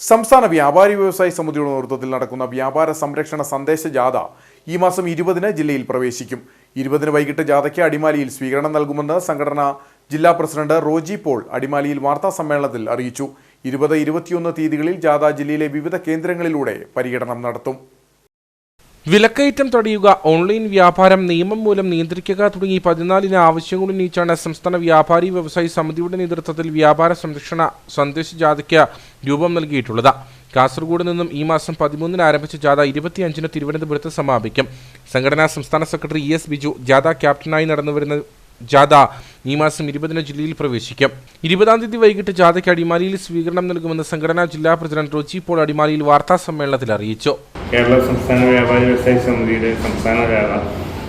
സംസ്ഥാന വ്യാപാരി വ്യവസായി സമിതിയുടെ നേതൃത്വത്തിൽ നടക്കുന്ന വ്യാപാര സംരക്ഷണ സന്ദേശ ജാഥ ഈ മാസം ഇരുപതിന് ജില്ലയിൽ പ്രവേശിക്കും. ഇരുപതിന് വൈകിട്ട് ജാഥയ്ക്ക് അടിമാലിയിൽ സ്വീകരണം നൽകുമെന്ന് സംഘടന ജില്ലാ പ്രസിഡന്റ് റോജി പോൾ അടിമാലിയിൽ വാർത്താ സമ്മേളനത്തിൽ അറിയിച്ചു. ഇരുപത് ഇരുപത്തിയൊന്ന് തീയതികളിൽ ജാഥ ജില്ലയിലെ വിവിധ കേന്ദ്രങ്ങളിലൂടെ പര്യടനം നടത്തും. വിലക്കയറ്റം തടയുക ഓൺലൈൻ വ്യാപാരം നിയമം മൂലം നിയന്ത്രിക്കുക തുടങ്ങി പതിനാലിന് ആവശ്യങ്ങൾ ഉന്നയിച്ചാണ് സംസ്ഥാന വ്യാപാരി വ്യവസായി സമിതിയുടെ നേതൃത്വത്തിൽ വ്യാപാര സംരക്ഷണ സന്ദേശ ജാഥയ്ക്ക് രൂപം നൽകിയിട്ടുള്ളത്. കാസർഗോഡ് നിന്നും ഈ മാസം പതിമൂന്നിന് ആരംഭിച്ച ജാഥ ഇരുപത്തിയഞ്ചിന് തിരുവനന്തപുരത്ത് സമാപിക്കും. സംഘടനാ സംസ്ഥാന സെക്രട്ടറി ഇ എസ് ബിജു ജാഥ ക്യാപ്റ്റനായി നടന്നുവരുന്ന ജാഥ ഈ മാസം ഇരുപതിന് ജില്ലയിൽ പ്രവേശിക്കും. ഇരുപതാം തീയതി വൈകിട്ട് ജാഥയ്ക്ക് അടിമാലിയിൽ സ്വീകരണം നൽകുമെന്ന് സംഘടനാ ജില്ലാ പ്രസിഡന്റ് റോജി പോൾ അടിമാലിയിൽ വാർത്താ സമ്മേളനത്തിൽ അറിയിച്ചു. കേരള സംസ്ഥാന വ്യാപാരി വ്യവസായ സമിതിയുടെ സംസ്ഥാന ജാഥ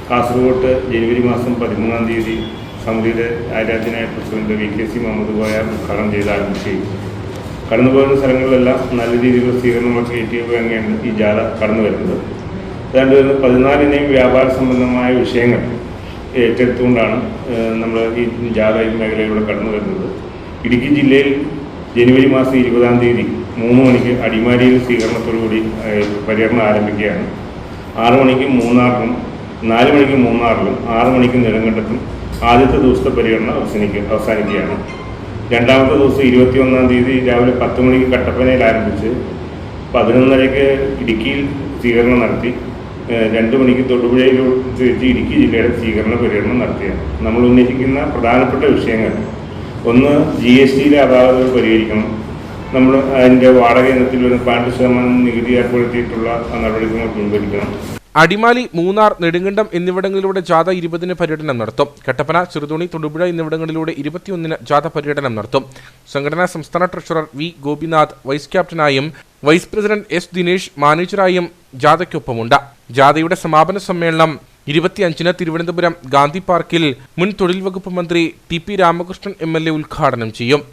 കാസർഗോട്ട് ജനുവരി മാസം പതിമൂന്നാം തീയതി സമിതിയുടെ ആരാധ്യനായ president V K C Muhammad Koya ഉദ്ഘാടനം ചെയ്ത് ആരംഭിക്കുകയും കടന്നുപോകുന്ന സ്ഥലങ്ങളിലെല്ലാം നല്ല രീതിയിലുള്ള സ്വീകരണങ്ങളൊക്കെ തന്നെയാണ് ഈ ജാഥ കടന്നു വരുന്നത്. അതുകൊണ്ട് വരുന്ന പതിനാലിനെയും വ്യാപാര സംബന്ധമായ വിഷയങ്ങൾ ഏറ്റെടുത്തുകൊണ്ടാണ് നമ്മൾ ഈ ജാഥ ഈ മേഖലയിലൂടെ കടന്നു വരുന്നത്. ഇടുക്കി ജില്ലയിൽ ജനുവരി മാസം ഇരുപതാം തീയതി മൂന്ന് മണിക്ക് അടിമാലിയിൽ സ്വീകരണത്തോടുകൂടി പര്യടനം ആരംഭിക്കുകയാണ്. ആറു മണിക്ക് മൂന്നാറിലും നാല് മണിക്ക് മൂന്നാറിലും ആറു മണിക്ക് നെടുങ്കണ്ടത്തും ആദ്യത്തെ ദിവസത്തെ പര്യടനം അവസാനിക്കുക അവസാനിക്കുകയാണ്. രണ്ടാമത്തെ ദിവസം ഇരുപത്തി ഒന്നാം തീയതി രാവിലെ പത്ത് മണിക്ക് കട്ടപ്പനയിൽ ആരംഭിച്ച് പതിനൊന്നരയ്ക്ക് ഇടുക്കിയിൽ സ്വീകരണം നടത്തി. രണ്ട് മണിക്ക് തൊടുപുഴയിലോട്ട് തിരിച്ച് ഇടുക്കി ജില്ലയുടെ സ്വീകരണ പര്യടനം നടത്തിയാണ്. നമ്മൾ ഉന്നയിക്കുന്ന പ്രധാനപ്പെട്ട വിഷയങ്ങൾ. ഒന്ന് ജി എസ് ടിയിലെ അപാകതകൾ പരിഹരിക്കണം. നമ്മൾ അതിന്റെ വാടക ഇനത്തിൽ വരുന്ന പന്ത്രണ്ട് ശതമാനം നികുതി ഏർപ്പെടുത്തിയിട്ടുള്ള നടപടികൾ പിൻവലിക്കണം അടിമാലി മൂന്നാർ നെടുങ്കണ്ടം എന്നിവിടങ്ങളിലൂടെ ജാഥ ഇരുപതിന് പര്യടനം നടത്തും. കട്ടപ്പന ചെറുതോണി തൊടുപുഴ എന്നിവിടങ്ങളിലൂടെ ഇരുപത്തിയൊന്നിന് ജാഥ പര്യടനം നടത്തും. സംഘടനാ സംസ്ഥാന ട്രഷറർ വി ഗോപിനാഥ് വൈസ് ക്യാപ്റ്റനായും വൈസ് പ്രസിഡന്റ് എസ് ദിനേശ് മാനേജറായും ജാഥയ്ക്കൊപ്പമുണ്ട്. ജാഥയുടെ സമാപന സമ്മേളനം ഇരുപത്തിയഞ്ചിന് തിരുവനന്തപുരം ഗാന്ധി പാർക്കിൽ മുൻ തൊഴിൽ വകുപ്പ് മന്ത്രി T P Ramakrishnan M L A ഉദ്ഘാടനം ചെയ്യും.